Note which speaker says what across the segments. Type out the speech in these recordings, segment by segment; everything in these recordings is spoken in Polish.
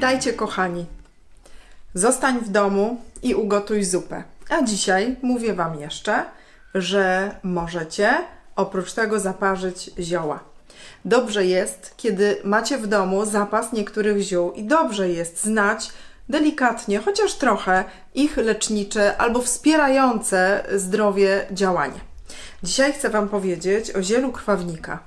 Speaker 1: Witajcie kochani. Zostań w domu i ugotuj zupę. A dzisiaj mówię Wam jeszcze, że możecie oprócz tego zaparzyć zioła. Dobrze jest, kiedy macie w domu zapas niektórych ziół i dobrze jest znać delikatnie, chociaż trochę, ich lecznicze albo wspierające zdrowie działanie. Dzisiaj chcę Wam powiedzieć o zielu krwawnika.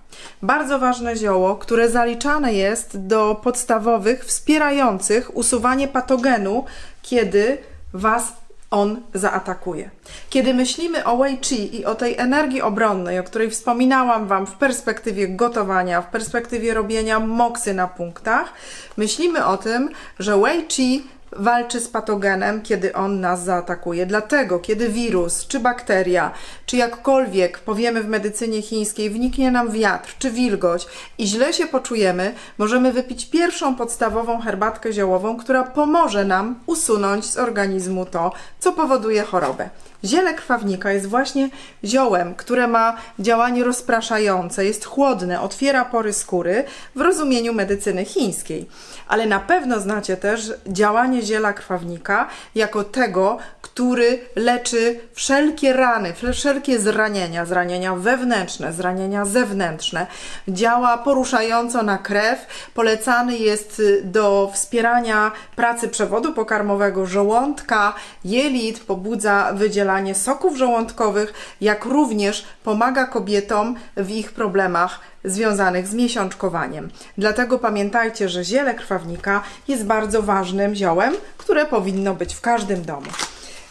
Speaker 1: Bardzo ważne zioło, które zaliczane jest do podstawowych wspierających usuwanie patogenu, kiedy Was on zaatakuje. Kiedy myślimy o Wei Chi i o tej energii obronnej, o której wspominałam Wam w perspektywie gotowania, w perspektywie robienia moksy na punktach, myślimy o tym, że Wei Chi walczy z patogenem, kiedy on nas zaatakuje. Dlatego, kiedy wirus, czy bakteria, czy jakkolwiek powiemy w medycynie chińskiej, wniknie nam wiatr, czy wilgoć i źle się poczujemy, możemy wypić pierwszą podstawową herbatkę ziołową, która pomoże nam usunąć z organizmu to, co powoduje chorobę. Ziele krwawnika jest właśnie ziołem, które ma działanie rozpraszające, jest chłodne, otwiera pory skóry w rozumieniu medycyny chińskiej. Ale na pewno znacie też działanie ziela krwawnika jako tego, który leczy wszelkie rany, wszelkie zranienia, zranienia wewnętrzne, zranienia zewnętrzne. Działa poruszająco na krew, polecany jest do wspierania pracy przewodu pokarmowego, żołądka, jelit, pobudza wydzielanie soków żołądkowych, jak również pomaga kobietom w ich problemach związanych z miesiączkowaniem. Dlatego pamiętajcie, że ziele krwawnika jest bardzo ważnym ziołem, które powinno być w każdym domu.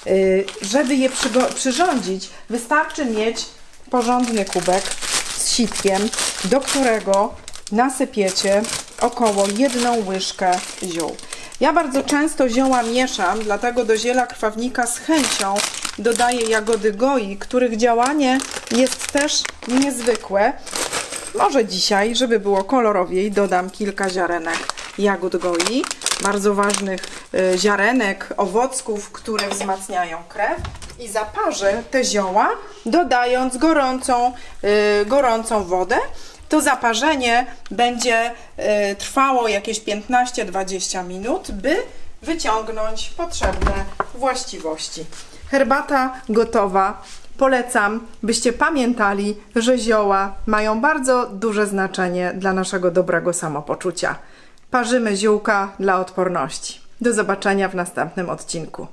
Speaker 1: Yy, Żeby je przyrządzić, wystarczy mieć porządny kubek z sitkiem, do którego nasypiecie około jedną łyżkę ziół. Ja bardzo często zioła mieszam, dlatego do ziela krwawnika z chęcią dodaję jagody goi, których działanie jest też niezwykłe. Może dzisiaj, żeby było kolorowiej, dodam kilka ziarenek jagód goi, bardzo ważnych y, ziarenek, owocków, które wzmacniają krew. I zaparzę te zioła, dodając gorącą, y, gorącą wodę. To zaparzenie będzie y, trwało jakieś 15-20 minut, by wyciągnąć potrzebne właściwości. Herbata gotowa. Polecam, byście pamiętali, że zioła mają bardzo duże znaczenie dla naszego dobrego samopoczucia. Parzymy ziółka dla odporności. Do zobaczenia w następnym odcinku.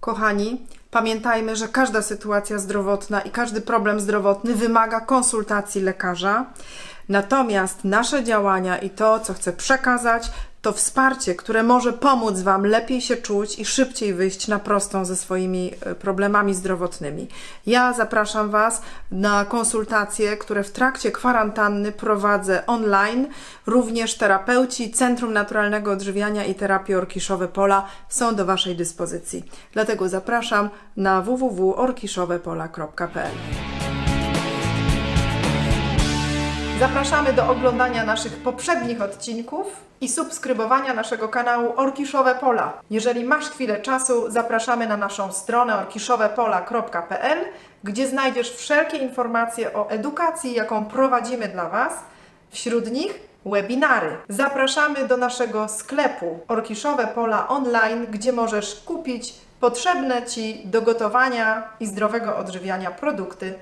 Speaker 1: Kochani, pamiętajmy, że każda sytuacja zdrowotna i każdy problem zdrowotny wymaga konsultacji lekarza. Natomiast nasze działania i to, co chcę przekazać, to wsparcie, które może pomóc Wam lepiej się czuć i szybciej wyjść na prostą ze swoimi e, problemami zdrowotnymi. Ja zapraszam Was na konsultacje, które w trakcie kwarantanny prowadzę online. Również terapeuci Centrum Naturalnego Odżywiania i Terapii Orkiszowe Pola są do Waszej dyspozycji. Dlatego zapraszam na www.orkiszowepola.pl. Zapraszamy do oglądania naszych poprzednich odcinków i subskrybowania naszego kanału Orkiszowe Pola. Jeżeli masz chwilę czasu, zapraszamy na naszą stronę orkiszowepola.pl, gdzie znajdziesz wszelkie informacje o edukacji, jaką prowadzimy dla Was. Wśród nich webinary. Zapraszamy do naszego sklepu Orkiszowe Pola online, gdzie możesz kupić potrzebne Ci do gotowania i zdrowego odżywiania produkty